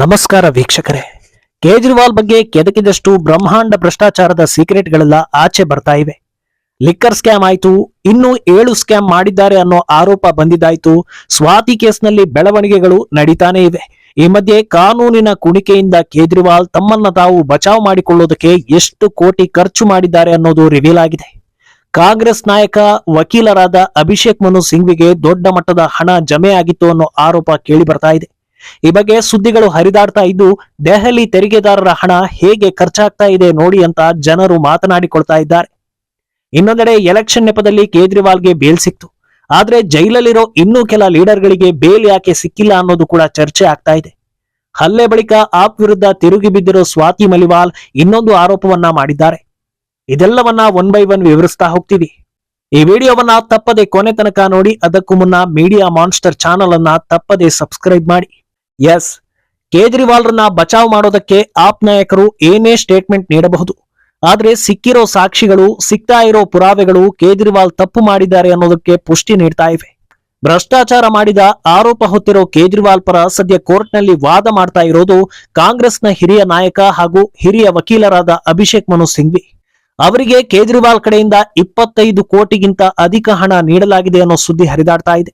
ನಮಸ್ಕಾರ ವೀಕ್ಷಕರೇ. ಕೇಜ್ರಿವಾಲ್ ಬಗ್ಗೆ ಕೆದಕಿದಷ್ಟು ಬ್ರಹ್ಮಾಂಡ ಭ್ರಷ್ಟಾಚಾರದ ಸೀಕ್ರೆಟ್ಗಳೆಲ್ಲ ಆಚೆ ಬರ್ತಾ ಇವೆ. ಲಿಕ್ಕರ್ ಸ್ಕ್ಯಾಮ್ ಆಯ್ತು, ಇನ್ನು ಏಳು ಸ್ಕ್ಯಾಮ್ ಮಾಡಿದ್ದಾರೆ ಅನ್ನೋ ಆರೋಪ ಬಂದಿದ್ದಾಯ್ತು, ಸ್ವಾತಿ ಕೇಸ್ನಲ್ಲಿ ಬೆಳವಣಿಗೆಗಳು ನಡೀತಾನೆ ಇವೆ. ಈ ಮಧ್ಯೆ ಕಾನೂನಿನ ಕುಣಿಕೆಯಿಂದ ಕೇಜ್ರಿವಾಲ್ ತಮ್ಮನ್ನ ತಾವು ಬಚಾವ್ ಮಾಡಿಕೊಳ್ಳೋದಕ್ಕೆ ಎಷ್ಟು ಕೋಟಿ ಖರ್ಚು ಮಾಡಿದ್ದಾರೆ ಅನ್ನೋದು ರಿವೀಲ್ ಆಗಿದೆ. ಕಾಂಗ್ರೆಸ್ ನಾಯಕ ವಕೀಲರಾದ ಅಭಿಷೇಕ್ ಮನು ಸಿಂಘ್ವಿಗೆ ದೊಡ್ಡ ಮಟ್ಟದ ಹಣ ಜಮೆ ಆಗಿತ್ತು ಅನ್ನೋ ಆರೋಪ ಕೇಳಿ ಬರ್ತಾ ಇದೆ. ಈ ಬಗ್ಗೆ ಸುದ್ದಿಗಳು ಹರಿದಾಡ್ತಾ ಇದ್ದು, ದೆಹಲಿ ತೆರಿಗೆದಾರರ ಹಣ ಹೇಗೆ ಖರ್ಚಾಗ್ತಾ ಇದೆ ನೋಡಿ ಅಂತ ಜನರು ಮಾತನಾಡಿಕೊಳ್ತಾ ಇದ್ದಾರೆ. ಇನ್ನೊಂದೆಡೆ ಎಲೆಕ್ಷನ್ ನೆಪದಲ್ಲಿ ಕೇಜ್ರಿವಾಲ್ಗೆ ಬೇಲ್ ಸಿಕ್ತು. ಆದ್ರೆ ಜೈಲಲ್ಲಿರೋ ಇನ್ನೂ ಕೆಲ ಲೀಡರ್ಗಳಿಗೆ ಬೇಲ್ ಯಾಕೆ ಸಿಕ್ಕಿಲ್ಲ ಅನ್ನೋದು ಕೂಡ ಚರ್ಚೆ ಆಗ್ತಾ ಇದೆ. ಹಲ್ಲೆ ಬಳಿಕ ಆಪ್ ವಿರುದ್ಧ ತಿರುಗಿ ಬಿದ್ದಿರೋ ಸ್ವಾತಿ ಮಲಿವಾಲ್ ಇನ್ನೊಂದು ಆರೋಪವನ್ನ ಮಾಡಿದ್ದಾರೆ. ಇದೆಲ್ಲವನ್ನ ಒನ್ ಬೈ ಒನ್ ವಿವರಿಸ್ತಾ ಹೋಗ್ತೀವಿ. ಈ ವಿಡಿಯೋವನ್ನ ತಪ್ಪದೆ ಕೊನೆ ತನಕ ನೋಡಿ, ಅದಕ್ಕೂ ಮುನ್ನ ಮೀಡಿಯಾ ಮಾನ್ಸ್ಟರ್ ಚಾನಲ್ ಅನ್ನ ತಪ್ಪದೆ ಸಬ್ಸ್ಕ್ರೈಬ್ ಮಾಡಿ. ಎಸ್ ಕೇಜ್ರಿವಾಲ್ರನ್ನ ಬಚಾವ್ ಮಾಡೋದಕ್ಕೆ ಆಪ್ ನಾಯಕರು ಏನೇ ಸ್ಟೇಟ್ಮೆಂಟ್ ನೀಡಬಹುದು. ಆದ್ರೆ ಸಿಕ್ಕಿರೋ ಸಾಕ್ಷಿಗಳು, ಸಿಗ್ತಾ ಇರೋ ಪುರಾವೆಗಳು ಕೇಜ್ರಿವಾಲ್ ತಪ್ಪು ಮಾಡಿದ್ದಾರೆ ಅನ್ನೋದಕ್ಕೆ ಪುಷ್ಟಿ ನೀಡ್ತಾ ಇವೆ. ಭ್ರಷ್ಟಾಚಾರ ಮಾಡಿದ ಆರೋಪ ಹೊತ್ತಿರೋ ಕೇಜ್ರಿವಾಲ್ ಪರ ಸದ್ಯ ಕೋರ್ಟ್ನಲ್ಲಿ ವಾದ ಮಾಡ್ತಾ ಇರೋದು ಕಾಂಗ್ರೆಸ್ನ ಹಿರಿಯ ನಾಯಕ ಹಾಗೂ ಹಿರಿಯ ವಕೀಲರಾದ ಅಭಿಷೇಕ್ ಮನು ಸಿಂಘ್ವಿ. ಅವರಿಗೆ ಕೇಜ್ರಿವಾಲ್ ಕಡೆಯಿಂದ ಇಪ್ಪತ್ತೈದು ಕೋಟಿಗಿಂತ ಅಧಿಕ ಹಣ ನೀಡಲಾಗಿದೆ ಅನ್ನೋ ಸುದ್ದಿ ಹರಿದಾಡ್ತಾ ಇದೆ.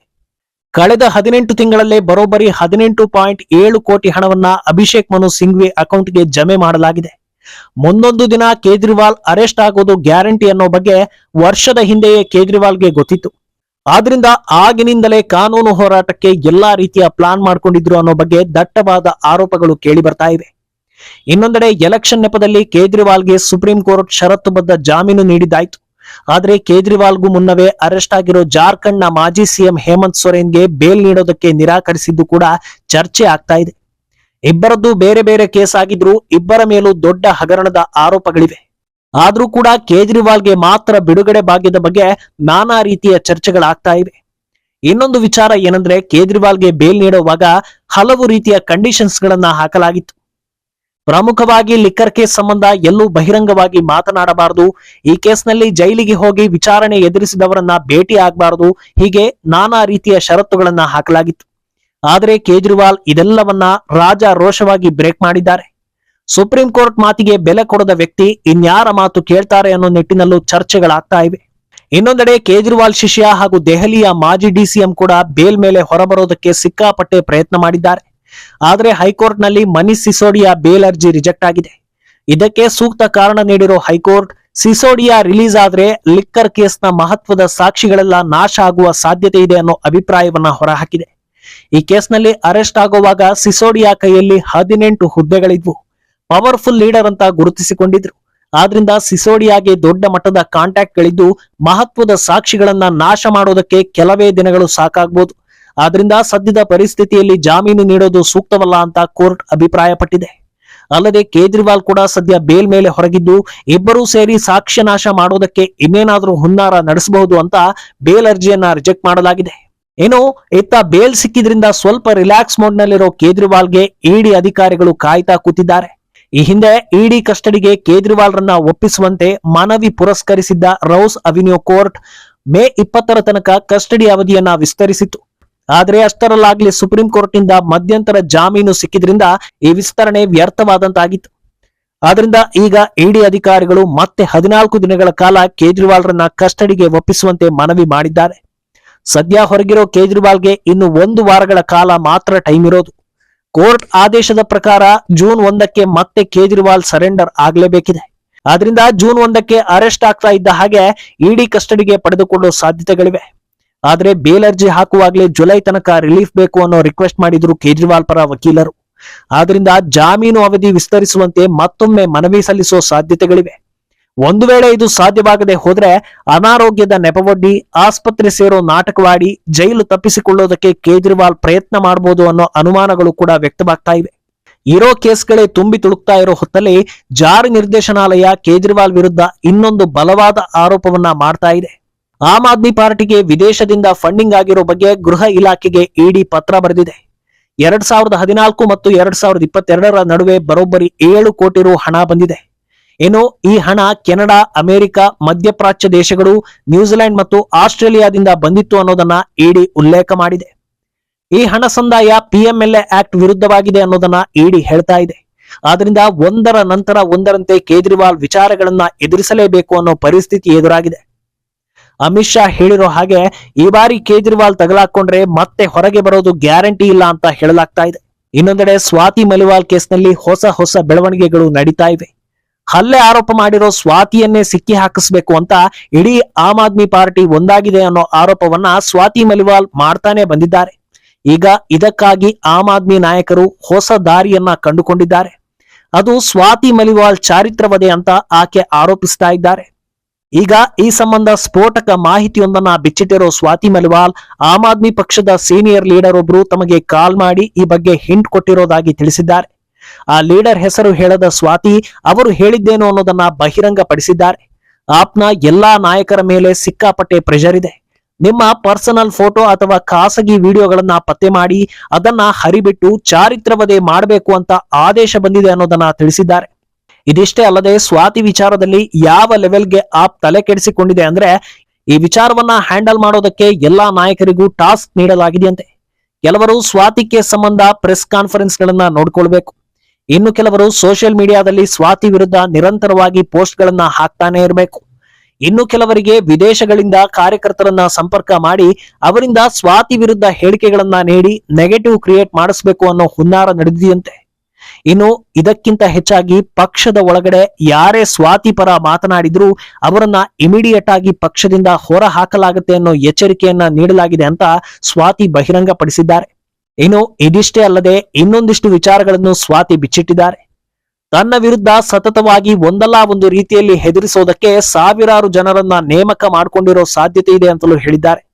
ಕಳೆದ ಹದಿನೆಂಟು ತಿಂಗಳಲ್ಲೇ ಬರೋಬ್ಬರಿ ಹದಿನೆಂಟು ಪಾಯಿಂಟ್ ಏಳು ಕೋಟಿ ಹಣವನ್ನ ಅಭಿಷೇಕ್ ಮನು ಸಿಂಘ್ವಿ ಅಕೌಂಟ್ಗೆ ಜಮೆ ಮಾಡಲಾಗಿದೆ. ಮುಂದೊಂದು ದಿನ ಕೇಜ್ರಿವಾಲ್ ಅರೆಸ್ಟ್ ಆಗೋದು ಗ್ಯಾರಂಟಿ ಅನ್ನೋ ಬಗ್ಗೆ ವರ್ಷದ ಹಿಂದೆಯೇ ಕೇಜ್ರಿವಾಲ್ಗೆ ಗೊತ್ತಿತ್ತು. ಆದ್ರಿಂದ ಆಗಿನಿಂದಲೇ ಕಾನೂನು ಹೋರಾಟಕ್ಕೆ ಎಲ್ಲಾ ರೀತಿಯ ಪ್ಲಾನ್ ಮಾಡ್ಕೊಂಡಿದ್ರು ಅನ್ನೋ ಬಗ್ಗೆ ದಟ್ಟವಾದ ಆರೋಪಗಳು ಕೇಳಿ ಬರ್ತಾ ಇವೆ. ಇನ್ನೊಂದೆಡೆ ಎಲೆಕ್ಷನ್ ನೆಪದಲ್ಲಿ ಕೇಜ್ರಿವಾಲ್ಗೆ ಸುಪ್ರೀಂ ಕೋರ್ಟ್ ಷರತ್ತುಬದ್ಧ ಜಾಮೀನು ನೀಡಿದ್ದಾಯ್ತು. ಆದ್ರೆ ಕೇಜ್ರಿವಾಲ್ಗೂ ಮುನ್ನವೇ ಅರೆಸ್ಟ್ ಆಗಿರೋ ಜಾರ್ಖಂಡ್ನ ಮಾಜಿ ಸಿಎಂ ಹೇಮಂತ್ ಸೊರೇನ್ಗೆ ಬೇಲ್ ನೀಡೋದಕ್ಕೆ ನಿರಾಕರಿಸಿದ್ದು ಕೂಡ ಚರ್ಚೆ ಆಗ್ತಾ ಇದೆ. ಇಬ್ಬರದ್ದು ಬೇರೆ ಬೇರೆ ಕೇಸ್ ಆಗಿದ್ರು ಇಬ್ಬರ ಮೇಲೂ ದೊಡ್ಡ ಹಗರಣದ ಆರೋಪಗಳಿವೆ. ಆದ್ರೂ ಕೂಡ ಕೇಜ್ರಿವಾಲ್ಗೆ ಮಾತ್ರ ಬಿಡುಗಡೆ ಭಾಗ್ಯದ ಬಗ್ಗೆ ನಾನಾ ರೀತಿಯ ಚರ್ಚೆಗಳಾಗ್ತಾ ಇವೆ. ಇನ್ನೊಂದು ವಿಚಾರ ಏನಂದ್ರೆ ಕೇಜ್ರಿವಾಲ್ಗೆ ಬೇಲ್ ನೀಡುವಾಗ ಹಲವು ರೀತಿಯ ಕಂಡೀಷನ್ಸ್ ಗಳನ್ನ ಹಾಕಲಾಗಿತ್ತು. ಪ್ರಮುಖವಾಗಿ ಲಿಕ್ಕರ್ ಕೇಸ್ ಸಂಬಂಧ ಎಲ್ಲೂ ಬಹಿರಂಗವಾಗಿ ಮಾತನಾಡಬಾರದು. ಈ ಕೇಸ್ನಲ್ಲಿ ಜೈಲಿಗೆ ಹೋಗಿ ವಿಚಾರಣೆ ಎದುರಿಸಿದವರನ್ನ ಭೇಟಿ ಆಗಬಾರದು. ಹೀಗೆ ನಾನಾ ರೀತಿಯ ಷರತ್ತುಗಳನ್ನ ಹಾಕಲಾಗಿತ್ತು. ಆದರೆ ಕೇಜ್ರಿವಾಲ್ ಇದೆಲ್ಲವನ್ನ ರಾಜ ರೋಷವಾಗಿ ಬ್ರೇಕ್ ಮಾಡಿದ್ದಾರೆ. ಸುಪ್ರೀಂ ಕೋರ್ಟ್ ಮಾತಿಗೆ ಬೆಲೆ ಕೊಡದ ವ್ಯಕ್ತಿ ಇನ್ಯಾರ ಮಾತು ಕೇಳ್ತಾರೆ ಅನ್ನೋ ನಿಟ್ಟಿನಲ್ಲೂ ಚರ್ಚೆಗಳಾಗ್ತಾ ಇವೆ. ಇನ್ನೊಂದೆಡೆ ಕೇಜ್ರಿವಾಲ್ ಶಿಷ್ಯ ಹಾಗೂ ದೆಹಲಿಯ ಮಾಜಿ ಡಿಸಿಎಂ ಕೂಡ ಬೇಲ್ ಮೇಲೆ ಹೊರಬರೋದಕ್ಕೆ ಸಿಕ್ಕಾಪಟ್ಟೆ ಪ್ರಯತ್ನ ಮಾಡಿದ್ದಾರೆ. ಆದರೆ ಹೈಕೋರ್ಟ್ನಲ್ಲಿ ಮನೀಶ್ ಸಿಸೋಡಿಯಾ ಬೇಲ್ ಅರ್ಜಿ ರಿಜೆಕ್ಟ್ ಆಗಿದೆ. ಇದಕ್ಕೆ ಸೂಕ್ತ ಕಾರಣ ನೀಡಿರೋ ಹೈಕೋರ್ಟ್, ಸಿಸೋಡಿಯಾ ರಿಲೀಸ್ ಆದ್ರೆ ಲಿಕ್ಕರ್ ಕೇಸ್ನ ಮಹತ್ವದ ಸಾಕ್ಷಿಗಳೆಲ್ಲ ನಾಶ ಆಗುವ ಸಾಧ್ಯತೆ ಇದೆ ಅನ್ನೋ ಅಭಿಪ್ರಾಯವನ್ನ ಹೊರಹಾಕಿದೆ. ಈ ಕೇಸ್ನಲ್ಲಿ ಅರೆಸ್ಟ್ ಆಗುವಾಗ ಸಿಸೋಡಿಯಾ ಕೈಯಲ್ಲಿ ಹದಿನೆಂಟು ಹುದ್ದೆಗಳಿದ್ವು. ಪವರ್ಫುಲ್ ಲೀಡರ್ ಅಂತ ಗುರುತಿಸಿಕೊಂಡಿದ್ರು. ಆದ್ರಿಂದ ಸಿಸೋಡಿಯಾಗೆ ದೊಡ್ಡ ಮಟ್ಟದ ಕಾಂಟ್ಯಾಕ್ಟ್ಗಳಿದ್ದು ಮಹತ್ವದ ಸಾಕ್ಷಿಗಳನ್ನ ನಾಶ ಮಾಡೋದಕ್ಕೆ ಕೆಲವೇ ದಿನಗಳು ಸಾಕಾಗ್ಬೋದು. ಆದ್ರಿಂದ ಸದ್ಯದ ಪರಿಸ್ಥಿತಿಯಲ್ಲಿ ಜಾಮೀನು ನೀಡೋದು ಸೂಕ್ತವಲ್ಲ ಅಂತ ಕೋರ್ಟ್ ಅಭಿಪ್ರಾಯಪಟ್ಟಿದೆ. ಅಲ್ಲದೆ ಕೇಜ್ರಿವಾಲ್ ಕೂಡ ಸದ್ಯ ಬೇಲ್ ಮೇಲೆ ಹೊರಗಿದ್ದು, ಇಬ್ಬರೂ ಸೇರಿ ಸಾಕ್ಷ್ಯ ನಾಶ ಮಾಡೋದಕ್ಕೆ ಇನ್ನೇನಾದರೂ ಹುನ್ನಾರ ನಡೆಸಬಹುದು ಅಂತ ಬೇಲ್ ಅರ್ಜಿಯನ್ನ ರಿಜೆಕ್ಟ್ ಮಾಡಲಾಗಿದೆ. ಏನು ಇತ್ತ ಬೇಲ್ ಸಿಕ್ಕಿದ್ರಿಂದ ಸ್ವಲ್ಪ ರಿಲ್ಯಾಕ್ಸ್ ಮೋಡ್ ನಲ್ಲಿರೋ ಕೇಜ್ರಿವಾಲ್ಗೆ ಇಡಿ ಅಧಿಕಾರಿಗಳು ಕಾಯ್ತಾ ಕೂತಿದ್ದಾರೆ. ಈ ಹಿಂದೆ ಇಡಿ ಕಸ್ಟಡಿಗೆ ಕೇಜ್ರಿವಾಲ್ರನ್ನ ಒಪ್ಪಿಸುವಂತೆ ಮನವಿ ಪುರಸ್ಕರಿಸಿದ್ದ ರೌಸ್ ಅವಿನ್ಯೂ ಕೋರ್ಟ್ ಮೇ ಇಪ್ಪತ್ತರ ತನಕ ಕಸ್ಟಡಿ ಅವಧಿಯನ್ನ ವಿಸ್ತರಿಸಿತ್ತು. ಆದ್ರೆ ಅಷ್ಟರಲ್ಲಾಗ್ಲಿ ಸುಪ್ರೀಂ ಕೋರ್ಟ್ನಿಂದ ಮಧ್ಯಂತರ ಜಾಮೀನು ಸಿಕ್ಕಿದ್ರಿಂದ ಈ ವಿಸ್ತರಣೆ ವ್ಯರ್ಥವಾದಂತಾಗಿತ್ತು. ಆದ್ರಿಂದ ಈಗ ಇಡಿ ಅಧಿಕಾರಿಗಳು ಮತ್ತೆ ಹದಿನಾಲ್ಕು ದಿನಗಳ ಕಾಲ ಕೇಜ್ರಿವಾಲ್ರನ್ನ ಕಸ್ಟಡಿಗೆ ಒಪ್ಪಿಸುವಂತೆ ಮನವಿ ಮಾಡಿದ್ದಾರೆ. ಸದ್ಯ ಹೊರಗಿರೋ ಕೇಜ್ರಿವಾಲ್ಗೆ ಇನ್ನು ಒಂದು ವಾರಗಳ ಕಾಲ ಮಾತ್ರ ಟೈಮ್ ಇರೋದು. ಕೋರ್ಟ್ ಆದೇಶದ ಪ್ರಕಾರ ಜೂನ್ ಒಂದಕ್ಕೆ ಮತ್ತೆ ಕೇಜ್ರಿವಾಲ್ ಸರೆಂಡರ್ ಆಗಲೇಬೇಕಿದೆ. ಆದ್ರಿಂದ ಜೂನ್ ಒಂದಕ್ಕೆ ಅರೆಸ್ಟ್ ಆಗ್ತಾ ಇದ್ದ ಹಾಗೆ ಇಡಿ ಕಸ್ಟಡಿಗೆ ಪಡೆದುಕೊಳ್ಳುವ ಸಾಧ್ಯತೆಗಳಿವೆ. ಆದ್ರೆ ಬೇಲ್ ಅರ್ಜಿ ಹಾಕುವಾಗಲೇ ಜುಲೈ ತನಕ ರಿಲೀಫ್ ಬೇಕು ಅನ್ನೋ ರಿಕ್ವೆಸ್ಟ್ ಮಾಡಿದ್ರು ಕೇಜ್ರಿವಾಲ್ ಪರ ವಕೀಲರು. ಆದ್ರಿಂದ ಜಾಮೀನು ಅವಧಿ ವಿಸ್ತರಿಸುವಂತೆ ಮತ್ತೊಮ್ಮೆ ಮನವಿ ಸಲ್ಲಿಸುವ ಸಾಧ್ಯತೆಗಳಿವೆ. ಒಂದು ವೇಳೆ ಇದು ಸಾಧ್ಯವಾಗದೆ ಹೋದ್ರೆ ಅನಾರೋಗ್ಯದ ನೆಪವೊಡ್ಡಿ, ಆಸ್ಪತ್ರೆ ಸೇರೋ ನಾಟಕವಾಡಿ, ಜೈಲು ತಪ್ಪಿಸಿಕೊಳ್ಳೋದಕ್ಕೆ ಕೇಜ್ರಿವಾಲ್ ಪ್ರಯತ್ನ ಮಾಡಬಹುದು ಅನ್ನೋ ಅನುಮಾನಗಳು ಕೂಡ ವ್ಯಕ್ತವಾಗ್ತಾ ಇವೆ. ಇರೋ ಕೇಸ್ಗಳೇ ತುಂಬಿ ತುಳುಕ್ತಾ ಇರೋ ಹೊತ್ತಲ್ಲಿ ಜಾರಿ ನಿರ್ದೇಶನಾಲಯ ಕೇಜ್ರಿವಾಲ್ ವಿರುದ್ಧ ಇನ್ನೊಂದು ಬಲವಾದ ಆರೋಪವನ್ನ ಮಾಡ್ತಾ ಇದೆ. ಆಮ್ ಆದ್ಮಿ ಪಾರ್ಟಿಗೆ ವಿದೇಶದಿಂದ ಫಂಡಿಂಗ್ ಆಗಿರೋ ಬಗ್ಗೆ ಗೃಹ ಇಲಾಖೆಗೆ ಇಡಿ ಪತ್ರ ಬರೆದಿದೆ. ಎರಡ್ ಸಾವಿರದ ಹದಿನಾಲ್ಕು ಮತ್ತು ಎರಡ್ ಸಾವಿರದ ಇಪ್ಪತ್ತೆರಡರ ನಡುವೆ ಬರೋಬ್ಬರಿ ಏಳು ಕೋಟಿ ರು ಹಣ ಬಂದಿದೆ. ಏನು ಈ ಹಣ ಕೆನಡಾ, ಅಮೆರಿಕ, ಮಧ್ಯಪ್ರಾಚ್ಯ ದೇಶಗಳು, ನ್ಯೂಜಿಲೆಂಡ್ ಮತ್ತು ಆಸ್ಟ್ರೇಲಿಯಾದಿಂದ ಬಂದಿತ್ತು ಅನ್ನೋದನ್ನ ಇಡಿ ಉಲ್ಲೇಖ ಮಾಡಿದೆ. ಈ ಹಣ ಸಂದಾಯ ಪಿಎಂಎಲ್ಎ ಆಕ್ಟ್ ವಿರುದ್ಧವಾಗಿದೆ ಅನ್ನೋದನ್ನ ಇಡಿ ಹೇಳ್ತಾ ಇದೆ. ಆದ್ರಿಂದ ಒಂದರ ನಂತರ ಒಂದರಂತೆ ಕೇಜ್ರಿವಾಲ್ ವಿಚಾರಗಳನ್ನ ಎದುರಿಸಲೇಬೇಕು ಅನ್ನೋ ಪರಿಸ್ಥಿತಿ ಎದುರಾಗಿದೆ. ಅಮಿತ್ ಶಾ ಹೇಳಿರೋ ಹಾಗೆ ಈ ಬಾರಿ ಕೇಜ್ರಿವಾಲ್ ತಗಲಾಕೊಂಡ್ರೆ ಮತ್ತೆ ಹೊರಗೆ ಬರೋದು ಗ್ಯಾರಂಟಿ ಇಲ್ಲ ಅಂತ ಹೇಳಲಾಗ್ತಾ ಇದೆ. ಇನ್ನೊಂದೆಡೆ ಸ್ವಾತಿ ಮಲಿವಾಲ್ ಕೇಸ್ನಲ್ಲಿ ಹೊಸ ಹೊಸ ಬೆಳವಣಿಗೆಗಳು ನಡೀತಾ ಇವೆ. ಹಲ್ಲೆ ಆರೋಪ ಮಾಡಿರೋ ಸ್ವಾತಿಯನ್ನೇ ಸಿಕ್ಕಿ ಹಾಕಿಸ್ಬೇಕು ಅಂತ ಇಡೀ ಆಮ್ ಆದ್ಮಿ ಪಾರ್ಟಿ ಒಂದಾಗಿದೆ ಅನ್ನೋ ಆರೋಪವನ್ನ ಸ್ವಾತಿ ಮಲಿವಾಲ್ ಮಾಡ್ತಾನೆ ಬಂದಿದ್ದಾರೆ. ಈಗ ಇದಕ್ಕಾಗಿ ಆಮ್ ಆದ್ಮಿ ನಾಯಕರು ಹೊಸ ದಾರಿಯನ್ನ ಕಂಡುಕೊಂಡಿದ್ದಾರೆ. ಅದು ಸ್ವಾತಿ ಮಲಿವಾಲ್ ಚಾರಿತ್ರವದೆ ಅಂತ ಆಕೆ ಆರೋಪಿಸ್ತಾ ಇದ್ದಾರೆ. ಈಗ ಈ ಸಂಬಂಧ ಸ್ಫೋಟಕ ಮಾಹಿತಿಯೊಂದನ್ನ ಬಿಚ್ಚಿಟ್ಟಿರೋ ಸ್ವಾತಿ ಮಲ್ವಾಲ್, ಆಮ್ ಆದ್ಮಿ ಪಕ್ಷದ ಸೀನಿಯರ್ ಲೀಡರ್ ಒಬ್ರು ತಮಗೆ ಕಾಲ್ ಮಾಡಿ ಈ ಬಗ್ಗೆ ಹಿಂಟ್ ಕೊಟ್ಟಿರೋದಾಗಿ ತಿಳಿಸಿದ್ದಾರೆ. ಆ ಲೀಡರ್ ಹೆಸರು ಹೇಳದ ಸ್ವಾತಿ ಅವರು ಹೇಳಿದ್ದೇನು ಅನ್ನೋದನ್ನ ಬಹಿರಂಗಪಡಿಸಿದ್ದಾರೆ. ಆಪ್ನ ಎಲ್ಲಾ ನಾಯಕರ ಮೇಲೆ ಸಿಕ್ಕಾಪಟ್ಟೆ ಪ್ರೆಷರ್ ಇದೆ. ನಿಮ್ಮ ಪರ್ಸನಲ್ ಫೋಟೋ ಅಥವಾ ಖಾಸಗಿ ವಿಡಿಯೋಗಳನ್ನ ಪತ್ತೆ ಮಾಡಿ ಅದನ್ನ ಹರಿಬಿಟ್ಟು ಚಾರಿತ್ರವದೆ ಮಾಡಬೇಕು ಅಂತ ಆದೇಶ ಬಂದಿದೆ ಅನ್ನೋದನ್ನ ತಿಳಿಸಿದ್ದಾರೆ. ಇದಿಷ್ಟೇ ಅಲ್ಲದೆ ಸ್ವಾತಿ ವಿಚಾರದಲ್ಲಿ ಯಾವ ಲೆವೆಲ್ಗೆ ಆಪ್ ತಲೆ ಕೆಡಿಸಿಕೊಂಡಿದೆ ಅಂದ್ರೆ ಈ ವಿಚಾರವನ್ನ ಹ್ಯಾಂಡಲ್ ಮಾಡೋದಕ್ಕೆ ಎಲ್ಲಾ ನಾಯಕರಿಗೂ ಟಾಸ್ಕ್ ನೀಡಲಾಗಿದೆಯಂತೆ. ಕೆಲವರು ಸ್ವಾತಿ ಸಂಬಂಧ ಪ್ರೆಸ್ ಕಾನ್ಫರೆನ್ಸ್ ಗಳನ್ನ ನೋಡ್ಕೊಳ್ಬೇಕು. ಇನ್ನು ಕೆಲವರು ಸೋಷಿಯಲ್ ಮೀಡಿಯಾದಲ್ಲಿ ಸ್ವಾತಿ ವಿರುದ್ಧ ನಿರಂತರವಾಗಿ ಪೋಸ್ಟ್ ಗಳನ್ನ ಹಾಕ್ತಾನೆ ಇರಬೇಕು. ಇನ್ನು ಕೆಲವರಿಗೆ ವಿದೇಶಗಳಿಂದ ಕಾರ್ಯಕರ್ತರನ್ನ ಸಂಪರ್ಕ ಮಾಡಿ ಅವರಿಂದ ಸ್ವಾತಿ ವಿರುದ್ಧ ಹೇಳಿಕೆಗಳನ್ನ ನೀಡಿ ನೆಗೆಟಿವ್ ಕ್ರಿಯೇಟ್ ಮಾಡಿಸ್ಬೇಕು ಅನ್ನೋ ಹುನ್ನಾರ ನಡೆದಿದೆಯಂತೆ. ಇನ್ನು ಇದಕ್ಕಿಂತ ಹೆಚ್ಚಾಗಿ ಪಕ್ಷದ ಒಳಗಡೆ ಯಾರೇ ಸ್ವಾತಿ ಪರ ಮಾತನಾಡಿದ್ರು ಅವರನ್ನ ಇಮಿಡಿಯೇಟ್ ಆಗಿ ಪಕ್ಷದಿಂದ ಹೊರ ಹಾಕಲಾಗುತ್ತೆ ಅನ್ನೋ ಎಚ್ಚರಿಕೆಯನ್ನ ನೀಡಲಾಗಿದೆ ಅಂತ ಸ್ವಾತಿ ಬಹಿರಂಗಪಡಿಸಿದ್ದಾರೆ. ಇನ್ನು ಇದಿಷ್ಟೇ ಅಲ್ಲದೆ ಇನ್ನೊಂದಿಷ್ಟು ವಿಚಾರಗಳನ್ನು ಸ್ವಾತಿ ಬಿಚ್ಚಿಟ್ಟಿದ್ದಾರೆ. ತನ್ನ ವಿರುದ್ಧ ಸತತವಾಗಿ ಒಂದಲ್ಲ ಒಂದು ರೀತಿಯಲ್ಲಿ ಹೆದರಿಸೋದಕ್ಕೆ ಸಾವಿರಾರು ಜನರನ್ನ ನೇಮಕ ಮಾಡಿಕೊಂಡಿರೋ ಸಾಧ್ಯತೆ ಇದೆ ಅಂತಲೂ ಹೇಳಿದ್ದಾರೆ.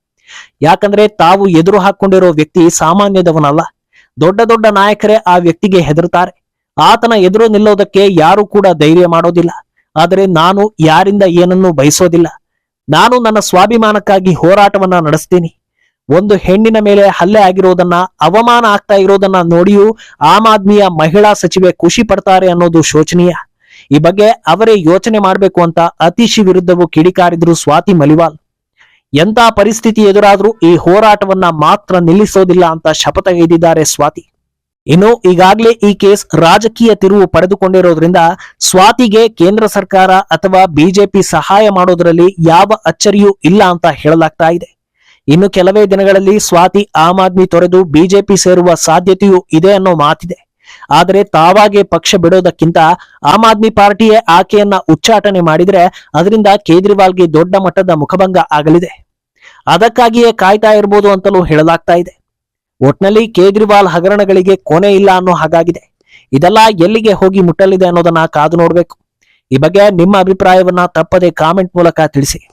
ಯಾಕಂದ್ರೆ ತಾವು ಎದುರು ಹಾಕೊಂಡಿರೋ ವ್ಯಕ್ತಿ ಸಾಮಾನ್ಯದವನಲ್ಲ. ದೊಡ್ಡ ದೊಡ್ಡ ನಾಯಕರೇ ಆ ವ್ಯಕ್ತಿಗೆ ಹೆದರ್ತಾರೆ ಆತನ ಎದುರು ನಿಲ್ಲೋದಕ್ಕೆ ಯಾರು ಕೂಡ ಧೈರ್ಯ ಮಾಡೋದಿಲ್ಲ. ಆದರೆ ನಾನು ಯಾರಿಂದ ಏನನ್ನೂ ಬಯಸೋದಿಲ್ಲ. ನಾನು ನನ್ನ ಸ್ವಾಭಿಮಾನಕ್ಕಾಗಿ ಹೋರಾಟವನ್ನ ನಡೆಸ್ತೀನಿ. ಒಂದು ಹೆಣ್ಣಿನ ಮೇಲೆ ಹಲ್ಲೆ ಆಗಿರೋದನ್ನ, ಅವಮಾನ ಆಗ್ತಾ ಇರೋದನ್ನ ನೋಡಿಯೂ ಆಮ್ ಆದ್ಮಿಯ ಮಹಿಳಾ ಸಚಿವೆ ಖುಷಿ ಪಡ್ತಾರೆ ಅನ್ನೋದು ಶೋಚನೀಯ. ಈ ಬಗ್ಗೆ ಅವರೇ ಯೋಚನೆ ಮಾಡಬೇಕು ಅಂತ ಅತಿಶಿ ವಿರುದ್ಧವೂ ಕಿಡಿಕಾರಿದ್ರು ಸ್ವಾತಿ ಮಲಿವಾಲ್. ಎಂತ ಪರಿಸ್ಥಿತಿ ಎದುರಾದರೂ ಈ ಹೋರಾಟವನ್ನ ಮಾತ್ರ ನಿಲ್ಲಿಸೋದಿಲ್ಲ ಅಂತ ಶಪಥಗೈದಿದ್ದಾರೆ ಸ್ವಾತಿ. ಇನ್ನು ಈಗಾಗಲೇ ಈ ಕೇಸ್ ರಾಜಕೀಯ ತಿರುವು ಪಡೆದುಕೊಂಡಿರೋದ್ರಿಂದ ಸ್ವಾತಿಗೆ ಕೇಂದ್ರ ಸರ್ಕಾರ ಅಥವಾ ಬಿಜೆಪಿ ಸಹಾಯ ಮಾಡೋದ್ರಲ್ಲಿ ಯಾವ ಅಚ್ಚರಿಯೂ ಇಲ್ಲ ಅಂತ ಹೇಳಲಾಗ್ತಾ ಇದೆ. ಇನ್ನು ಕೆಲವೇ ದಿನಗಳಲ್ಲಿ ಸ್ವಾತಿ ಆಮ್ ಆದ್ಮಿ ತೊರೆದು ಬಿಜೆಪಿ ಸೇರುವ ಸಾಧ್ಯತೆಯೂ ಇದೆ ಅನ್ನೋ ಮಾತಿದೆ. ಆದರೆ ತಾವಾಗೆ ಪಕ್ಷ ಬಿಡೋದಕ್ಕಿಂತ ಆಮ್ ಆದ್ಮಿ ಪಾರ್ಟಿಯೇ ಆಕೆಯನ್ನ ಉಚ್ಚಾಟನೆ ಮಾಡಿದ್ರೆ ಅದರಿಂದ ಕೇಜ್ರಿವಾಲ್ಗೆ ದೊಡ್ಡ ಮಟ್ಟದ ಮುಖಭಂಗ ಆಗಲಿದೆ. ಅದಕ್ಕಾಗಿಯೇ ಕಾಯ್ತಾ ಇರಬಹುದು ಅಂತಲೂ ಹೇಳಲಾಗ್ತಾ ಇದೆ. ಒಟ್ನಲ್ಲಿ ಕೇಜ್ರಿವಾಲ್ ಹಗರಣಗಳಿಗೆ ಕೊನೆ ಇಲ್ಲ ಅನ್ನೋ ಹಾಗಾಗಿದೆ. ಇದೆಲ್ಲ ಎಲ್ಲಿಗೆ ಹೋಗಿ ಮುಟ್ಟಲಿದೆ ಅನ್ನೋದನ್ನ ಕಾದು ನೋಡಬೇಕು. ಈ ಬಗ್ಗೆ ನಿಮ್ಮ ಅಭಿಪ್ರಾಯವನ್ನ ತಪ್ಪದೆ ಕಾಮೆಂಟ್ ಮೂಲಕ ತಿಳಿಸಿ.